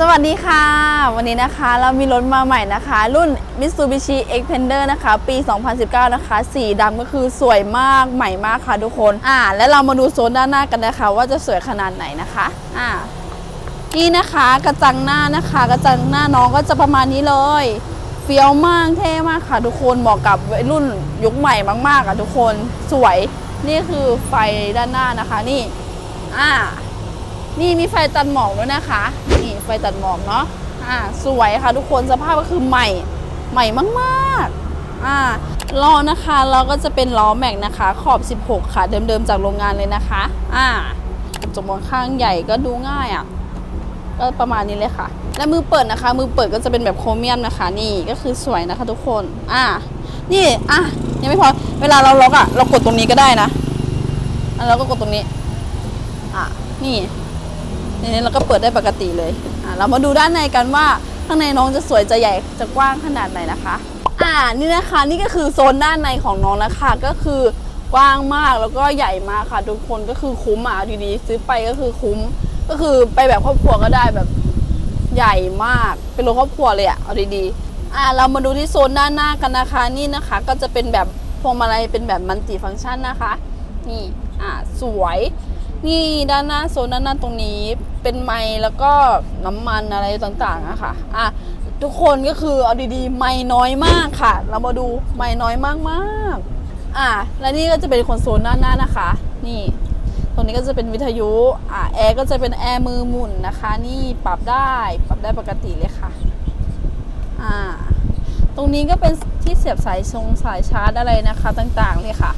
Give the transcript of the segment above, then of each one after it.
สวัสดีค่ะ วันนี้นะคะเรามีรถมาใหม่นะคะ รุ่น Mitsubishi Xpander นะคะ ปี 2019 นะคะ สีดำก็คือสวยมากใหม่มากค่ะทุกคน อ่า แล้วเรามาดูโซนด้านหน้ากันนะคะ ว่าจะสวยขนาดไหนนะคะ อ่า นี่นะคะกระจังหน้านะคะ กระจังหน้าน้องก็จะประมาณนี้เลยเฟี้ยวมากเท่มากค่ะทุกคนเหมาะกับวัยรุ่นยุคใหม่มากๆอะทุกคนสวยนี่คือไฟด้านหน้านะคะนี่ อ่า นี่มีไฟตัดหมอกด้วยนะคะ นี่ไฟตัดหมอกเนาะอ่าสวยค่ะทุกคนสภาพก็คือใหม่ใหม่มากๆอ่าล้อนะคะเราก็จะเป็นล้อแม็กนะคะ ขอบ 16 ค่ะ เดิมๆจากโรงงานเลยนะคะอ่ากระจกมองข้างใหญ่ก็ดูง่ายอะ่ะก็ประมาณนี้เลยค่ะ และมือเปิดนะคะ มือเปิดก็จะเป็นแบบโครเมียมนะคะ นี่ก็คือสวยนะคะ ทุกคน อ่า นี่อะยังไม่พอเวลาเราล็อกอะ่ะเรากดตรงนี้ก็ได้นะอะเราก็กดตรงนี้ อะนี่ นี่เราก็เปิดได้ปกติเลยอะเรามาดูด้านในกันว่าข้างในน้องจะสวยจะใหญ่จะกว้างขนาดไหนนะคะ อ่านี่นะคะนี่ก็คือโซนด้านในของน้องนะคะก็คือกว้างมากแล้วก็ใหญ่มากค่ะ ทุกคนก็คือคุ้มอะดีๆซื้อไปก็คือคุ้ม ก็คือไปแบบครอบครัวก็ได้แบบใหญ่มากเป็นรถครอบครัวเลยอะเอาดีๆอ่าเรามาดูที่โซนด้านหน้ากันนะคะนี่นะคะ ก็จะเป็นแบบพวงมาลัยเป็นแบบมัลติฟังก์ชันนะคะ นี่อ่าสวย นี่ด้านหน้าโซนด้านหน้าตรงนี้เป็นไม้แล้วก็น้ำมันอะไรต่างๆอะค่ะอะทุกคนก็คือเอาดีๆ ไม่น้อยมากค่ะ เรามาดูไม่น้อยมากๆอะและนี่ก็จะเป็นคอนโซลด้านหน้านะคะ นี่ ตรงนี้ก็จะเป็นวิทยุอะแอร์ก็จะเป็นแอร์มือหมุนนะคะ นี่ปรับได้ปรับได้ปกติเลยค่ะอ่าตรงนี้ก็เป็นที่เสียบสายชงสายชาร์จอะไรนะคะต่างๆเลยค่ะ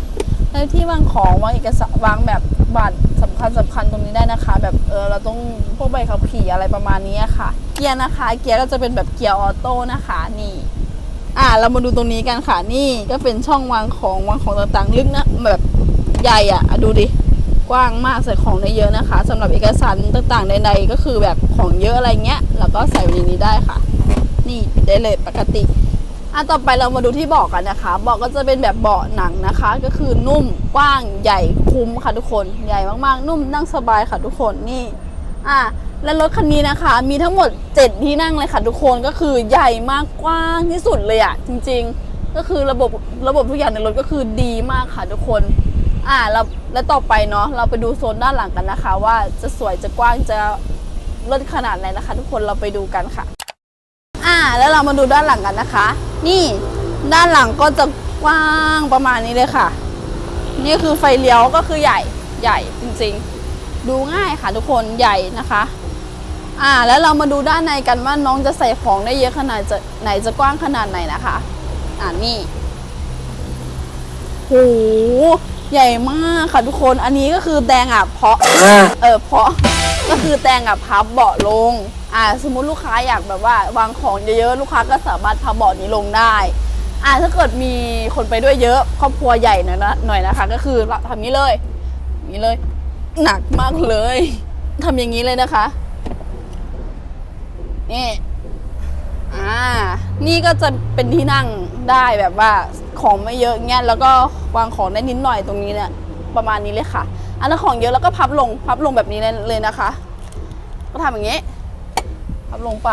แล้วที่วางของวางเอกสารวางแบบบัตรสำคัญสำคัญตรงนี้ได้นะคะ แบบเออเราต้องพวกใบขับขี่อะไรประมาณนี้ค่ะ เกียร์นะคะ เกียร์ก็จะเป็นแบบเกียร์ออโต้นะคะนี่อ่าเรามาดูตรงนี้กันค่ะนี่ก็เป็นช่องวางของวางของต่างๆ ลึกนะแบบใหญ่อะ่ะดูดิกว้างมากใส่ของได้เยอะนะคะสำหรับเอกสารต่างๆใดๆก็คือแบบของเยอะอะไรเงี้ยแล้วก็ใส่ไว้ในนี้ได้ค่ะ นี่ได้เลยปกติ อะต่อไปเรามาดูที่เบาะกันนะคะเบาะก็จะเป็นแบบเบาะหนังนะคะ ก็คือนุ่มกว้างใหญ่คุ้มค่ะทุกคนใหญ่มากๆ นุ่มนั่งสบายค่ะทุกคนนี่อะและรถคันนี้นะคะ มีทั้งหมด 7 ที่นั่งเลยค่ะทุกคนก็คือใหญ่มากกว้างที่สุดเลยอะจริง ๆ ก็คือระบบระบบทุกอย่างในรถก็คือดีมากค่ะทุกคนอะแล้วและต่อไปเนาะเราไปดูโซนด้านหลังกันนะคะ ว่าจะสวยจะกว้างจะเลิศขนาดไหนนะคะ ทุกคนเราไปดูกันค่ะ อ่า แล้วเรามาดูด้านหลังกันนะคะ นี่ด้านหลังก็จะกว้างประมาณนี้เลยค่ะ นี่คือไฟเลี้ยวก็คือใหญ่ใหญ่จริงๆ ดูง่ายค่ะทุกคนใหญ่นะคะ อ่าแล้วเรามาดูด้านในกันว่าน้องจะใส่ของได้เยอะขนาดจะไหนจะกว้างขนาดไหนนะคะ อ่านี่โห ใหญ่มากค่ะทุกคน อันนี้ก็คือแดงอะเพราะ เออเพราะ ก็คือแตงกับพับเบาะลง อ่า สมมุติลูกค้าอยากแบบว่าวางของเยอะๆ ลูกค้าก็สามารถพับเบาะนี้ลงได้ อ่า ถ้าเกิดมีคนไปด้วยเยอะ ครอบครัวใหญ่หน่อยนะหน่อยนะคะ ก็คือเราทำนี้เลยอย่างนี้เลย หนักมากเลย ทำอย่างนี้เลยนะคะ นี่ อ่า นี่ก็จะเป็นที่นั่ง ได้แบบว่าของไม่เยอะเงี้ยแล้วก็วางของได้นิดหน่อยตรงนี้เนี่ยประมาณนี้เลยค่ะ อันนั้นของเยอะแล้วก็พับลงพับลงแบบนี้เลยนะคะ ก็ทำอย่างนี้พับลงไป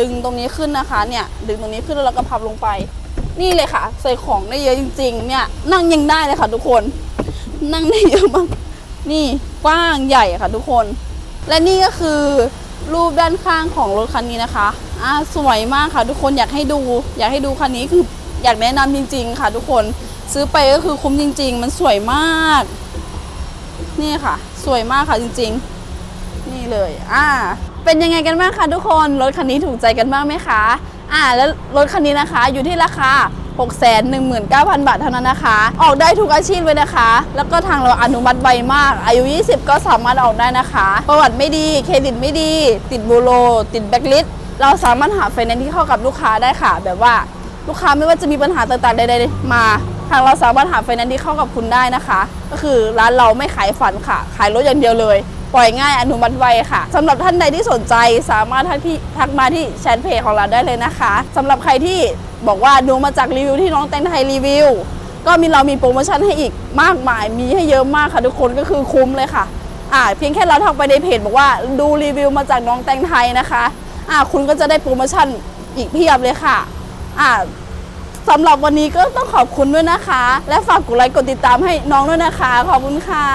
ดึงตรงนี้ขึ้นนะคะ เนี่ย ดึงตรงนี้ขึ้นแล้วเราก็พับลงไป นี่เลยค่ะ ใส่ของได้เยอะจริง ๆ เนี่ย นั่งยังได้เลยค่ะ ทุกคน นั่งได้เยอะมากนี่กว้างใหญ่ค่ะ ทุกคน และนี่ก็คือ รูปด้านข้างของรถคันนี้นะคะอ่าสวยมากค่ะทุกคนอยากให้ดู อยากให้ดูคันนี้คืออยากแนะนำจริง ๆ ค่ะ ทุกคนซื้อไปก็คือคุ้มจริง ๆ มันสวยมาก นี่ค่ะ สวยมากค่ะจริง ๆ นี่เลยอ่าเป็นยังไงกันบ้างคะทุกคนรถคันนี้ถูกใจกันบ้างไหมคะอ่าแล้วรถคันนี้นะคะอยู่ที่ราคา 6 1 9 0 0 0 บาทเท่านั้นนะคะ ออกได้ทุกอาชีพเลยนะคะ แล้วก็ทางเราอนุมัติไวมาก อายุ 20 ก็สามารถออกได้นะคะ ประวัติไม่ดี เครดิตไม่ดี ติดบูโร ติดแบ็คลิสเราสามารถหาไฟแนนซ์ที่เข้ากับลูกค้าได้ค่ะ แบบว่าลูกค้าไม่ว่าจะมีปัญหาต่างๆใดๆมาทางเราสามารถหาไฟแนนซ์ที่เข้ากับคุณได้นะคะ ก็คือร้านเราไม่ขายฝันค่ะ ขายรถอย่างเดียวเลย ปล่อยง่ายอนุมัติไวค่ะสำหรับท่านใดที่สนใจสามารถทักที่ทักมาที่แชทเพจของเราได้เลยนะคะสำหรับใครที่บอกว่าดูมาจากรีวิวที่น้องแตงไทยรีวิว ก็มีเรามีโปรโมชั่นให้อีกมากมาย มีให้เยอะมากค่ะทุกคนก็คือคุ้มเลยค่ะอ่าเพียงแค่เราทักไปในเพจบอกว่าดูรีวิวมาจากน้องแตงไทยนะคะอ่าคุณก็จะได้โปรโมชั่นอีกเพียบเลยค่ะอ่าสำหรับวันนี้ก็ต้องขอบคุณด้วยนะคะ และฝากกดไลค์กดติดตามให้น้องด้วยนะคะ ขอบคุณค่ะ